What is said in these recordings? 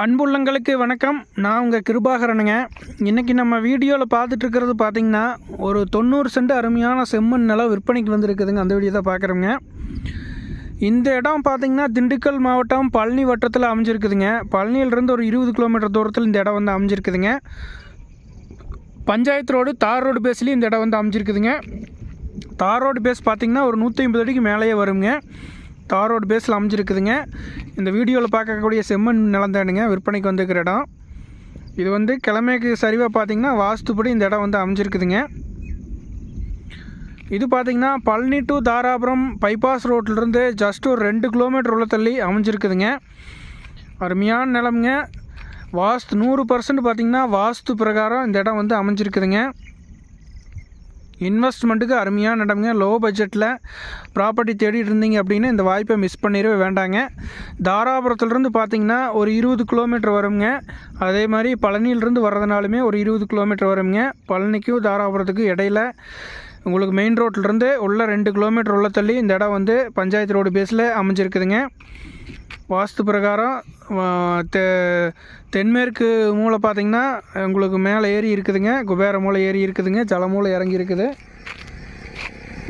அன்புள்ளங்களுக்கு வணக்கம். நான் உங்கள் கிருபாகரனுங்க. இன்றைக்கி நம்ம வீடியோவில் பார்த்துட்ருக்கிறது பார்த்திங்கன்னா ஒரு தொண்ணூறு சென்ட் அருமையான செம்மண் நிலம் விற்பனைக்கு வந்திருக்குதுங்க. அந்த வீடியோ தான் பார்க்குறோங்க இந்த இடம் பார்த்திங்கன்னா திண்டுக்கல் மாவட்டம் பழனி வட்டத்தில் அமைஞ்சிருக்குதுங்க. பழனியிலிருந்து ஒரு இருபது கிலோமீட்டர் தூரத்தில் இந்த இடம் வந்து அமைஞ்சிருக்குதுங்க. பஞ்சாயத்து ரோடு தார் ரோடு பேஸ்லேயும் இந்த இடம் வந்து அமைஞ்சிருக்குதுங்க. தார் ரோடு பேஸ் பார்த்திங்கன்னா ஒரு நூற்றி ஐம்பது அடிக்கு மேலேயே வருங்க. தார் ரோடு பேஸில் அமைஞ்சிருக்குதுங்க. இந்த வீடியோவில் பார்க்கக்கூடிய செம்மண் நிலந்தானுங்க விற்பனைக்கு வந்திருக்கிற இடம். இது வந்து கிழமைக்கு சரிவாக பார்த்தீங்கன்னா வாஸ்துப்படி இந்த இடம் வந்து அமைஞ்சிருக்குதுங்க. இது பார்த்தீங்கன்னா பழனி டு தாராபுரம் பைபாஸ் ரோட்லேருந்து ஜஸ்ட் ஒரு ரெண்டு கிலோமீட்டர் உள்ள தள்ளி அமைஞ்சிருக்குதுங்க. அருமையான நிலமுங்க. வாஸ்து நூறு பர்சன்ட் பார்த்திங்கன்னா வாஸ்து பிரகாரம் இந்த இடம் வந்து அமைஞ்சிருக்குதுங்க. இன்வெஸ்ட்மெண்ட்டுக்கு அருமையான இடம்ங்க. லோ பட்ஜெட்டில் ப்ராப்பர்ட்டி தேடிட்டு இருந்தீங்க அப்படின்னு இந்த வாய்ப்பை மிஸ் பண்ணிடவே வேண்டாங்க. தாராபுரத்துலேருந்து பார்த்தீங்கன்னா ஒரு இருபது கிலோமீட்டர் வருங்க அதே மாதிரி பழனியிலிருந்து வர்றதுனாலுமே ஒரு இருபது கிலோமீட்டர் வருங்க பழனிக்கும் தாராபுரத்துக்கும் இடையில உங்களுக்கு மெயின் ரோட்லேருந்து உள்ள ரெண்டு கிலோமீட்டர் உள்ள தள்ளி இந்த இடம் வந்து பஞ்சாயத்து ரோடு பேஸில் அமைஞ்சிருக்குதுங்க. வாஸ்து பிரகாரம் தெ தென்மேற்கு மூளை பார்த்திங்கன்னா உங்களுக்கு மேலே ஏறி இருக்குதுங்க. குபேர மூலை ஏறி இருக்குதுங்க. ஜல மூலை இறங்கி இருக்குது.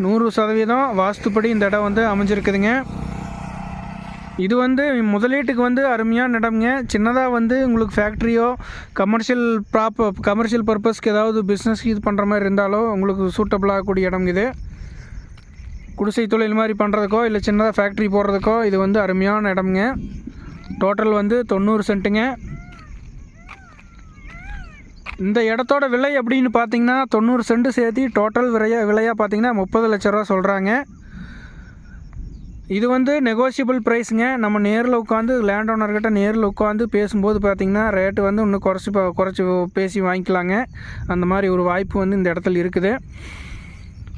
நூறு சதவீதம் வாஸ்துப்படி இந்த இடம் வந்து அமைஞ்சிருக்குதுங்க. இது வந்து முதலீட்டுக்கு வந்து அருமையான இடம்ங்க சின்னதாக வந்து உங்களுக்கு ஃபேக்ட்ரியோ கமர்ஷியல் ப்ராப்ப கமர்ஷியல் பர்பஸ்க்கு ஏதாவது பிஸ்னஸ் இது பண்ணுற மாதிரி இருந்தாலோ உங்களுக்கு சூட்டபிள் ஆகக்கூடிய இடம் இது. குடிசை தொழில் மாதிரி பண்ணுறதுக்கோ இல்லை சின்னதாக ஃபேக்ட்ரி போடுறதுக்கோ இது வந்து அருமையான இடம்ங்க. டோட்டல் வந்து தொண்ணூறு சென்ட்டுங்க. இந்த இடத்தோட விலை அப்படின்னு பார்த்தீங்கன்னா தொண்ணூறு சென்ட் சேர்த்து டோட்டல் விலையா விலையாக பார்த்தீங்கன்னா முப்பது லட்ச ரூபா சொல்கிறாங்க இது வந்து நெகோஷியபிள் ப்ரைஸுங்க நம்ம நேரில் உட்காந்து லேண்ட் ஓனர்கிட்ட நேரில் உட்காந்து பேசும்போது பார்த்திங்கன்னா ரேட்டு வந்து இன்னும் குறைச்சி குறைச்சி பேசி வாங்கிக்கலாங்க. அந்த மாதிரி ஒரு வாய்ப்பு வந்து இந்த இடத்துல இருக்குது.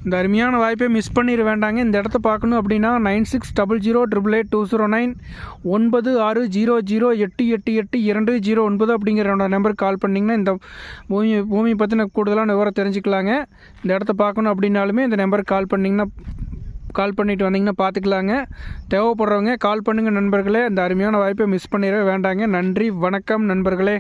இந்த அருமையான வாய்ப்பை மிஸ் பண்ணிட வேண்டாங்க. இந்த இடத்த பார்க்கணும் அப்படின்னா nine six double zero triple eight two zero nine ஒன்பது ஆறு ஜீரோ ஜீரோ எட்டு எட்டு எட்டு இரண்டு ஜீரோ ஒன்பது அப்படிங்கிற நம்பருக்கு கால் பண்ணிங்கன்னா இந்த பூமி பூமி பற்றின கூடுதலான விவரம் தெரிஞ்சுக்கலாங்க. இந்த இடத்த பார்க்கணும் அப்படின்னாலுமே இந்த நம்பருக்கு கால் பண்ணிங்கன்னா கால் பண்ணிட்டு வந்தீங்கன்னா பார்த்துக்கலாங்க. தேவைப்படுறவங்க கால் பண்ணுங்கள் நண்பர்களே. இந்த அருமையான வாய்ப்பை மிஸ் பண்ணிடவே வேண்டாங்க. நன்றி வணக்கம் நண்பர்களே.